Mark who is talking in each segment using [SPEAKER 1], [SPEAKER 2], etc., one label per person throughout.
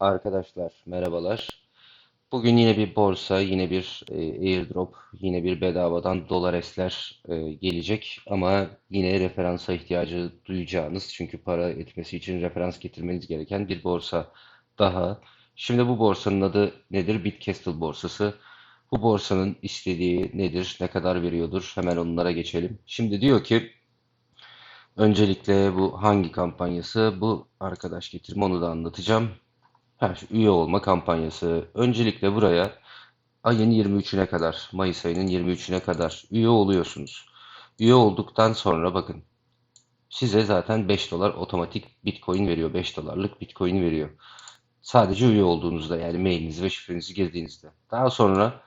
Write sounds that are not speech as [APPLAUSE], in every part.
[SPEAKER 1] Arkadaşlar merhabalar. Bugün yine bir borsa, yine bir e, airdrop, yine bir bedavadan dolar esler e, gelecek. Ama yine referansa ihtiyacı duyacağınız çünkü para etmesi için referans getirmeniz gereken bir borsa daha. Şimdi bu borsanın adı nedir? Bitcastle borsası. Bu borsanın istediği nedir? Ne kadar veriyordur? Hemen onlara geçelim. Şimdi diyor ki öncelikle bu hangi kampanyası? Bu arkadaş getirme onu da anlatacağım. Ha, şu üye olma kampanyası. Öncelikle buraya ayın 23'üne kadar, Mayıs ayının 23'üne kadar üye oluyorsunuz. Üye olduktan sonra bakın size zaten 5 dolar otomatik Bitcoin veriyor. 5 dolarlık Bitcoin veriyor. Sadece üye olduğunuzda yani mailinizi ve şifrenizi girdiğinizde. Daha sonra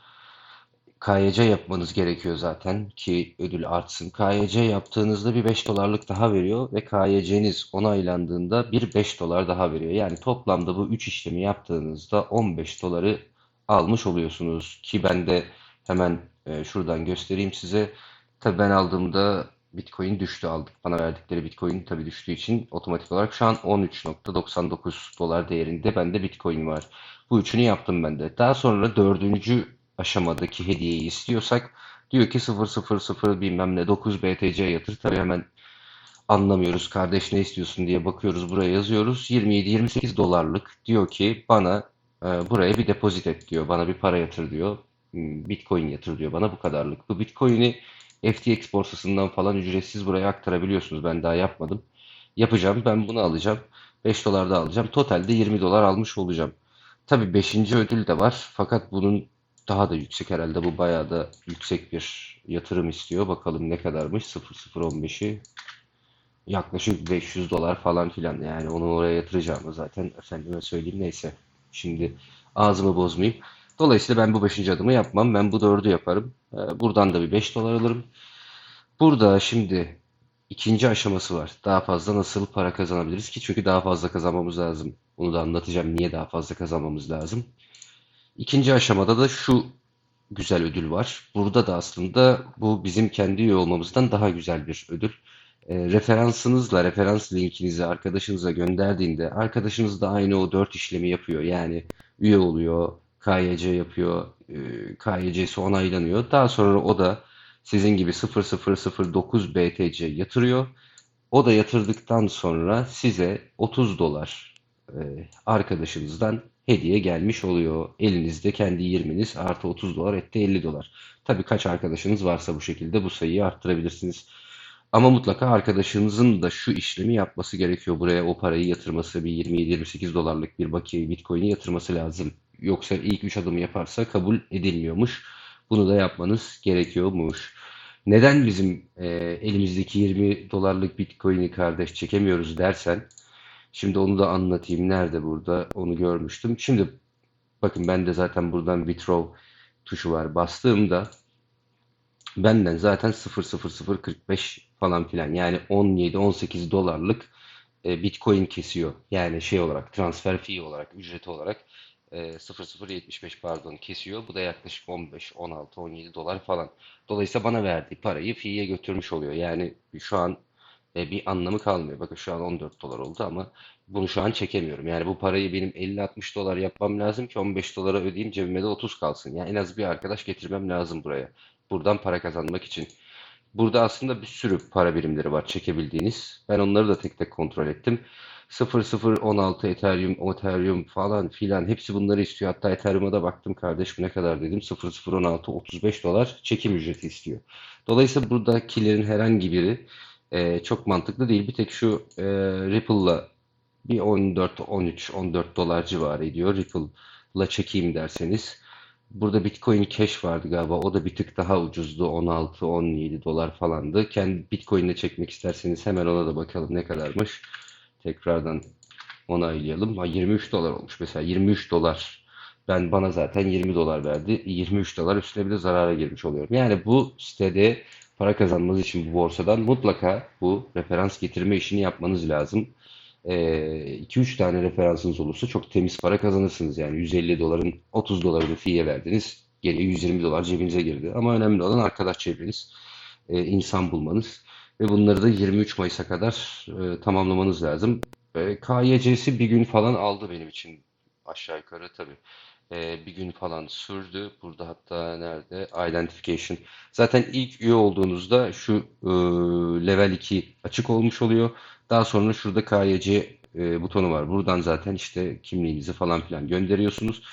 [SPEAKER 1] KYC yapmanız gerekiyor zaten ki ödül artsın. KYC yaptığınızda bir 5 dolarlık daha veriyor ve KYC'niz onaylandığında bir 5 dolar daha veriyor. Yani toplamda bu 3 işlemi yaptığınızda 15 doları almış oluyorsunuz. Ki ben de hemen e, şuradan göstereyim size. Tabii ben aldığımda Bitcoin düştü aldık. Bana verdikleri Bitcoin tabii düştüğü için otomatik olarak şu an 13.99 dolar değerinde bende Bitcoin var. Bu üçünü yaptım ben de. Daha sonra dördüncü aşamadaki hediyeyi istiyorsak diyor ki 000 bilmem ne 9 BTC yatır. Tabii hemen anlamıyoruz. Kardeş ne istiyorsun diye bakıyoruz buraya yazıyoruz. 27-28 dolarlık diyor ki bana e, buraya bir depozit et diyor. Bana bir para yatır diyor. Hmm, Bitcoin yatır diyor bana bu kadarlık. Bu Bitcoin'i FTX borsasından falan ücretsiz buraya aktarabiliyorsunuz. Ben daha yapmadım. Yapacağım. Ben bunu alacağım. 5 dolar da alacağım. Totalde 20 dolar almış olacağım. Tabii 5. ödül de var. Fakat bunun daha da yüksek herhalde. Bu bayağı da yüksek bir yatırım istiyor. Bakalım ne kadarmış? 0015'i yaklaşık 500 dolar falan filan. Yani onu oraya yatıracağımı zaten efendime söyleyeyim. Neyse. Şimdi ağzımı bozmayayım. Dolayısıyla ben bu 5. adımı yapmam. Ben bu 4'ü yaparım. Ee, Buradan da bir 5 dolar alırım. Burada şimdi ikinci aşaması var. Daha fazla nasıl para kazanabiliriz ki? Çünkü daha fazla kazanmamız lazım. Bunu da anlatacağım. Niye daha fazla kazanmamız lazım? İkinci aşamada da şu güzel ödül var. Burada da aslında bu bizim kendi üye olmamızdan daha güzel bir ödül. E, referansınızla, referans linkinizi arkadaşınıza gönderdiğinde arkadaşınız da aynı o dört işlemi yapıyor. Yani üye oluyor, KYC yapıyor, e, KYC'si onaylanıyor. Daha sonra o da sizin gibi 0009 BTC yatırıyor. O da yatırdıktan sonra size 30 dolar e, arkadaşınızdan hediye gelmiş oluyor. Elinizde kendi 20'niz artı 30 dolar etti 50 dolar. Tabii kaç arkadaşınız varsa bu şekilde bu sayıyı arttırabilirsiniz. Ama mutlaka arkadaşınızın da şu işlemi yapması gerekiyor. Buraya o parayı yatırması bir 27-28 dolarlık bir bakiye Bitcoin'i yatırması lazım. Yoksa ilk 3 adımı yaparsa kabul edilmiyormuş. Bunu da yapmanız gerekiyormuş. Neden bizim e, elimizdeki 20 dolarlık Bitcoin'i kardeş çekemiyoruz dersen Şimdi onu da anlatayım. Nerede burada? Onu görmüştüm. Şimdi bakın ben de zaten buradan withdraw tuşu var. Bastığımda benden zaten 0.0045 falan filan yani 17-18 dolarlık e, Bitcoin kesiyor. Yani şey olarak transfer fee olarak ücreti olarak e, 0.075 pardon kesiyor. Bu da yaklaşık 15, 16, 17 dolar falan. Dolayısıyla bana verdiği parayı fee'ye götürmüş oluyor. Yani şu an e, bir anlamı kalmıyor. Bakın şu an 14 dolar oldu ama bunu şu an çekemiyorum. Yani bu parayı benim 50-60 dolar yapmam lazım ki 15 dolara ödeyeyim cebime de 30 kalsın. Yani en az bir arkadaş getirmem lazım buraya. Buradan para kazanmak için. Burada aslında bir sürü para birimleri var çekebildiğiniz. Ben onları da tek tek kontrol ettim. 0016 Ethereum, Ethereum falan filan hepsi bunları istiyor. Hatta Ethereum'a da baktım kardeş bu ne kadar dedim. 0016 35 dolar çekim ücreti istiyor. Dolayısıyla buradakilerin herhangi biri e, çok mantıklı değil. Bir tek şu e, Ripple'la bir 14, 13, 14 dolar civarı ediyor. Ripple'la çekeyim derseniz. Burada Bitcoin Cash vardı galiba. O da bir tık daha ucuzdu. 16, 17 dolar falandı. Kendi Bitcoin'le çekmek isterseniz hemen ona da bakalım ne kadarmış. Tekrardan onaylayalım. Ha, 23 dolar olmuş mesela. 23 dolar. Ben bana zaten 20 dolar verdi. 23 dolar üstüne bir de zarara girmiş oluyorum. Yani bu sitede para kazanmanız için bu borsadan mutlaka bu referans getirme işini yapmanız lazım. 2-3 tane referansınız olursa çok temiz para kazanırsınız. Yani 150 doların 30 dolarını fiye verdiniz. Geriye 120 dolar cebinize girdi. Ama önemli olan arkadaş çevreniz, insan bulmanız ve bunları da 23 Mayıs'a kadar tamamlamanız lazım. KYC'si bir gün falan aldı benim için. aşağı yukarı tabii. Ee, bir gün falan sürdü. Burada hatta nerede? Identification. Zaten ilk üye olduğunuzda şu e, level 2 açık olmuş oluyor. Daha sonra şurada KYC e, butonu var. Buradan zaten işte kimliğinizi falan filan gönderiyorsunuz.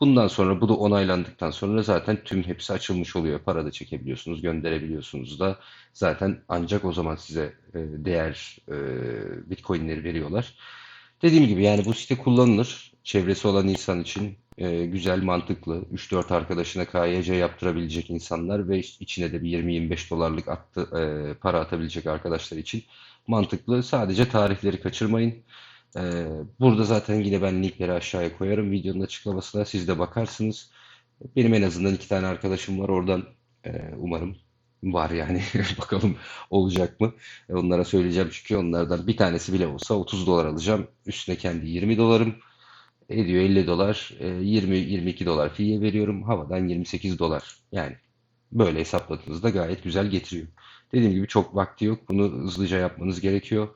[SPEAKER 1] Bundan sonra bu da onaylandıktan sonra zaten tüm hepsi açılmış oluyor. Para da çekebiliyorsunuz, gönderebiliyorsunuz da. Zaten ancak o zaman size e, değer e, Bitcoin'leri veriyorlar. Dediğim gibi yani bu site kullanılır. Çevresi olan insan için e, güzel, mantıklı. 3-4 arkadaşına KYC yaptırabilecek insanlar ve içine de bir 20-25 dolarlık attı, e, para atabilecek arkadaşlar için mantıklı. Sadece tarihleri kaçırmayın. Ee, burada zaten yine ben linkleri aşağıya koyarım. Videonun açıklamasına siz de bakarsınız. Benim en azından iki tane arkadaşım var. Oradan e, umarım var yani. [LAUGHS] Bakalım olacak mı? E, onlara söyleyeceğim çünkü onlardan bir tanesi bile olsa 30 dolar alacağım. Üstüne kendi 20 dolarım ediyor 50 dolar. E, 20-22 dolar fiye veriyorum. Havadan 28 dolar. Yani böyle hesapladığınızda gayet güzel getiriyor. Dediğim gibi çok vakti yok. Bunu hızlıca yapmanız gerekiyor.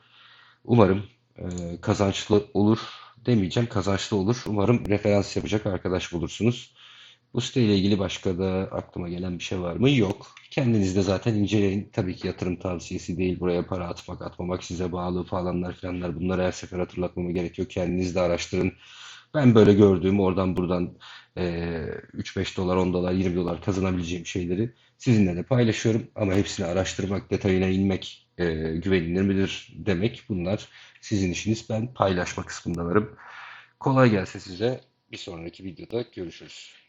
[SPEAKER 1] Umarım e, kazançlı olur demeyeceğim, kazançlı olur. Umarım referans yapacak arkadaş bulursunuz. Bu siteyle ilgili başka da aklıma gelen bir şey var mı? Yok. Kendiniz de zaten inceleyin. Tabii ki yatırım tavsiyesi değil. Buraya para atmak, atmamak size bağlı falanlar filanlar. Bunları her sefer hatırlatmama gerekiyor. Kendiniz de araştırın. Ben böyle gördüğüm oradan buradan e, 3-5 dolar, 10 dolar, 20 dolar kazanabileceğim şeyleri sizinle de paylaşıyorum. Ama hepsini araştırmak, detayına inmek e, güvenilir midir demek bunlar sizin işiniz. Ben paylaşma kısmında varım. Kolay gelsin size. Bir sonraki videoda görüşürüz.